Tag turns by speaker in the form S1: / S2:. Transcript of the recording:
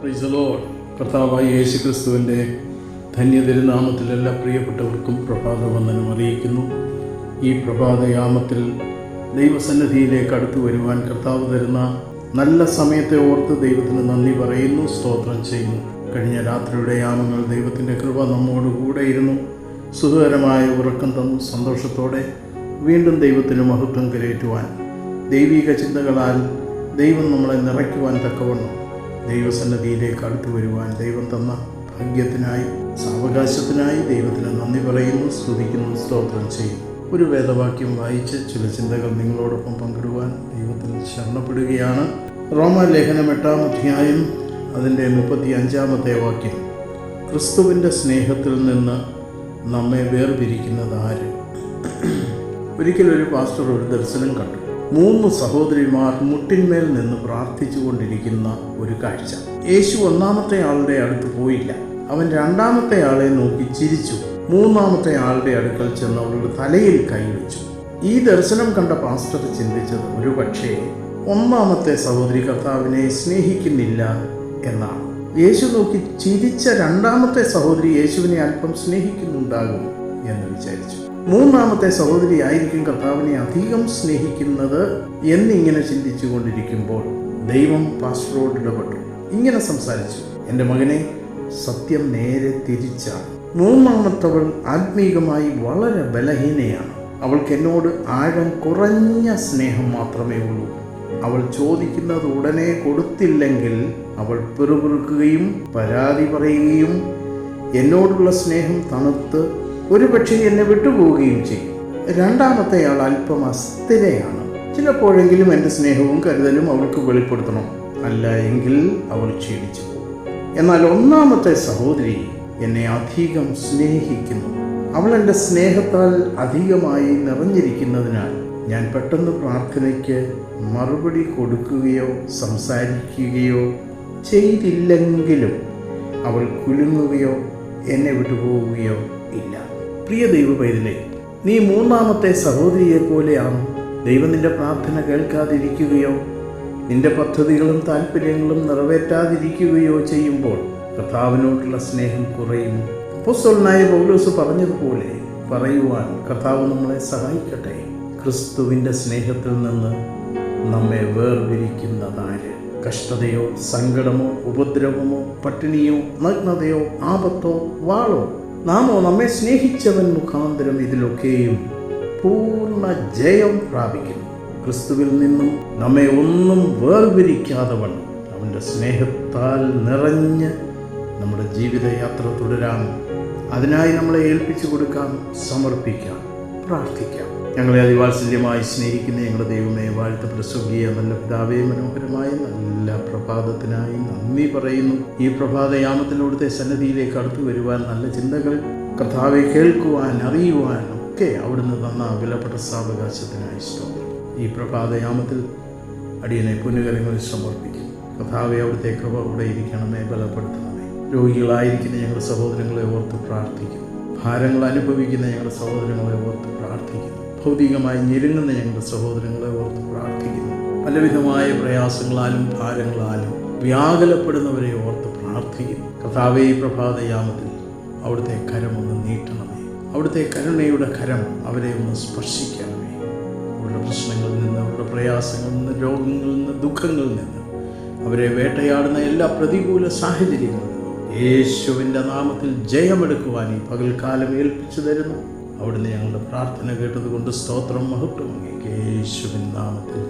S1: പ്രൈസലോ കർത്താവായ യേശു ക്രിസ്തുവിന്റെ ധന്യതിരുനാമത്തിൽ എല്ലാ പ്രിയപ്പെട്ടവർക്കും പ്രഭാതവന്ദനം അറിയിക്കുന്നു. ഈ പ്രഭാതയാമത്തിൽ ദൈവസന്നിധിയിലേക്ക് അടുത്തു വരുവാൻ കർത്താവ് തരുന്ന നല്ല സമയത്തെ ഓർത്ത് ദൈവത്തിന് നന്ദി പറയുന്നു സ്തോത്രം ചെയ്യുന്നു. കഴിഞ്ഞ രാത്രിയുടെ യാമങ്ങൾ ദൈവത്തിന്റെ കൃപ നമ്മോട് കൂടെ ഇരുന്നു. സുഖകരമായ ഉറക്കം തന്നു സന്തോഷത്തോടെ വീണ്ടും ദൈവത്തിന് മഹത്വം കരയേറ്റുവാൻ. ദൈവിക ചിന്തകളാൽ ദൈവം നമ്മളെ നിറയ്ക്കുവാൻ തക്കവണ്ണം ദൈവസന്നദ്ധിയിലേക്ക് അടുത്തു വരുവാൻ ദൈവം തന്ന ഭാഗ്യത്തിനായി സാവകാശത്തിനായി ദൈവത്തിന് നന്ദി പറയുന്നു സ്തുതിക്കുന്നു സ്തോത്രം ചെയ്യും ഒരു വേദവാക്യം വായിച്ച് ചില ചിന്തകൾ നിങ്ങളോടൊപ്പം പങ്കിടുവാൻ ദൈവത്തിൽ ശരണപ്പെടുകയാണ്. റോമലേഖനം എട്ടാം അധ്യായം അതിന്റെ മുപ്പത്തി അഞ്ചാമത്തെ വാക്യം. ക്രിസ്തുവിന്റെ സ്നേഹത്തിൽ നിന്ന് നമ്മെ വേർപിരിക്കുന്നത് ആര്? ഒരിക്കലൊരു പാസ്റ്റർ ഒരു ദർശനം കണ്ടു. മൂന്ന് സഹോദരിമാർ മുട്ടിന്മേൽ നിന്ന് പ്രാർത്ഥിച്ചു കൊണ്ടിരിക്കുന്ന ഒരു കാഴ്ച. യേശു ഒന്നാമത്തെ ആളുടെ അടുത്ത് പോയില്ല. അവൻ രണ്ടാമത്തെ ആളെ നോക്കി ചിരിച്ചു. മൂന്നാമത്തെ ആളുടെ അടുക്കൽ ചെന്ന് അവളുടെ തലയിൽ കൈവച്ചു ഈ ദർശനം കണ്ട പാസ്റ്റർ ചിന്തിച്ചത് ഒരു പക്ഷേ ഒന്നാമത്തെ സഹോദരി കർത്താവിനെ സ്നേഹിക്കുന്നില്ല എന്നാണ്. യേശു നോക്കി ചിരിച്ച രണ്ടാമത്തെ സഹോദരി യേശുവിനെ അല്പം സ്നേഹിക്കുന്നുണ്ടാകും. എന്ന് വിചാരിച്ചു. മൂന്നാമത്തെ സഹോദരി ആയിരിക്കും കർത്താവിനെ അധികം സ്നേഹിക്കുന്നത് എന്നിങ്ങനെ ചിന്തിച്ചു കൊണ്ടിരിക്കുമ്പോൾ ദൈവം പാസ്റ്ററോട് ഇടപെട്ടു. ഇങ്ങനെ സംസാരിച്ചു. എന്റെ മകനെ സത്യം നേരെ തിരിച്ചാണ് മൂന്നാമത്തവൾ ആത്മീകമായി വളരെ ബലഹീനയാണ്. അവൾക്ക് എന്നോട് ആഴം കുറഞ്ഞ സ്നേഹം മാത്രമേ ഉള്ളൂ. അവൾ ചോദിക്കുന്നത് ഉടനെ കൊടുത്തില്ലെങ്കിൽ അവൾ പിറുപിറുക്കുകയും പരാതി പറയുകയും എന്നോടുള്ള സ്നേഹം തണുത്ത് ഒരുപക്ഷെ എന്നെ വിട്ടുപോവുകയും ചെയ്യും. രണ്ടാമത്തെ ആൾ അല്പം അസ്ഥിരയാണ്. ചിലപ്പോഴെങ്കിലും എന്റെ സ്നേഹവും കരുതലും അവൾക്ക് വെളിപ്പെടുത്തണം. അല്ല എങ്കിൽ അവൾ ക്ഷീണിച്ചു എന്നാൽ ഒന്നാമത്തെ സഹോദരി എന്നെ അധികം സ്നേഹിക്കുന്നു. അവൾ എന്റെ സ്നേഹത്താൽ അധികമായി നിറഞ്ഞിരിക്കുന്നതിനാൽ ഞാൻ പെട്ടെന്ന് പ്രാർത്ഥനയ്ക്ക് മറുപടി കൊടുക്കുകയോ സംസാരിക്കുകയോ ചെയ്തില്ലെങ്കിലും അവൾ കുലുങ്ങുകയോ എന്നെ വിട്ടുപോവുകയോ ഇല്ല. പ്രിയ ദൈവ പൈതലേ നീ മൂന്നാമത്തെ സഹോദരിയെ പോലെയാണ്? ദൈവം നിന്റെ പ്രാർത്ഥന കേൾക്കാതിരിക്കുകയോ നിന്റെ പദ്ധതികളും താല്പര്യങ്ങളും നിറവേറ്റാതിരിക്കുകയോ ചെയ്യുമ്പോൾ കർത്താവിനോടുള്ള സ്നേഹം കുറയുന്നു. അപ്പോസ്തലനായ പൗലോസ് പറഞ്ഞതുപോലെ പറയുവാൻ കർത്താവ് നമ്മളെ സഹായിക്കട്ടെ. ക്രിസ്തുവിന്റെ സ്നേഹത്തിൽ നിന്ന് നമ്മെ വേർതിരിക്കുന്നതാര് കഷ്ടതയോ സങ്കടമോ ഉപദ്രവമോ പട്ടിണിയോ നഗ്നതയോ ആപത്തോ വാളോ നാമോ നമ്മെ സ്നേഹിച്ചവൻ മുഖാന്തരം ഇതിലൊക്കെയും പൂർണ ജയം പ്രാപിക്കും ക്രിസ്തുവിൽ നിന്നും നമ്മെ ഒന്നും വേർതിരിക്കാതെ വണ്ണം അവന്റെ സ്നേഹത്താൽ നിറഞ്ഞ് നമ്മുടെ ജീവിതയാത്ര തുടരാം അതിനായി നമ്മളെ ഏൽപ്പിച്ചു കൊടുക്കാം സമർപ്പിക്കാം. പ്രാർത്ഥിക്കാം. ഞങ്ങളെ അതിവാത്സല്യമായി സ്നേഹിക്കുന്ന ഞങ്ങളുടെ ദൈവമേ വാഴ്ത്തപ്പെട്ട സ്വർഗീയ നല്ല പിതാവേ മനോഹരമായ നല്ല പ്രഭാതത്തിനായി നന്ദി പറയുന്നു. ഈ പ്രഭാതയാമത്തിലൂടെ സന്നദ്ധിയിലേക്ക് അടുത്തു വരുവാൻ നല്ല ചിന്തകൾ കർത്താവെ കേൾക്കുവാൻ അറിയുവാൻ ഒക്കെ അവിടുന്ന് തന്ന വിലപ്പെട്ട സാവകാശത്തിനായി സ്തോത്രം. ഈ പ്രഭാതയാമത്തിൽ അടിയനെ പുനകരങ്ങളിൽ സമർപ്പിക്കും. കർത്താവെ അവിടുത്തെ കൃപ കൂടെ ഇരിക്കണമേ ബലപ്പെടുത്തണമേ. രോഗികളായിരിക്കുന്ന ഞങ്ങളുടെ സഹോദരങ്ങളെ ഓർത്ത് പ്രാർത്ഥിക്കും. ഭാരങ്ങൾ അനുഭവിക്കുന്ന ഞങ്ങളുടെ സഹോദരങ്ങളെ ഓർത്ത് പ്രാർത്ഥിക്കുന്നു. ഭൗതികമായി ഞെരുങ്ങുന്ന ഞങ്ങളുടെ സഹോദരങ്ങളെ ഓർത്ത് പ്രാർത്ഥിക്കുന്നു. പലവിധമായ പ്രയാസങ്ങളാലും ഭാരങ്ങളാലും വ്യാകുലപ്പെടുന്നവരെ ഓർത്ത് പ്രാർത്ഥിക്കുന്നു. കഥാവേ പ്രഭാതയാമത്തിൽ അവിടുത്തെ ഒന്ന് നീട്ടണമേ. അവിടുത്തെ കരുണയുടെ കരം അവരെ ഒന്ന് സ്പർശിക്കണമേ. അവരുടെ പ്രശ്നങ്ങളിൽ നിന്ന് അവരുടെ പ്രയാസങ്ങളിൽ നിന്ന് രോഗങ്ങളിൽ നിന്ന് ദുഃഖങ്ങളിൽ നിന്ന് അവരെ വേട്ടയാടുന്ന എല്ലാ പ്രതികൂല സാഹചര്യങ്ങളിൽ നിന്നും യേശുവിന്റെ നാമത്തിൽ ജയമെടുക്കുവാൻ ഈ പകൽക്കാലം ഏൽപ്പിച്ചു തരുന്നു. അവിടുന്ന് ഞങ്ങളുടെ പ്രാർത്ഥന കേട്ടതുകൊണ്ട് സ്തോത്രം മഹത്വം യേശുവിൻ നാമത്തിൽ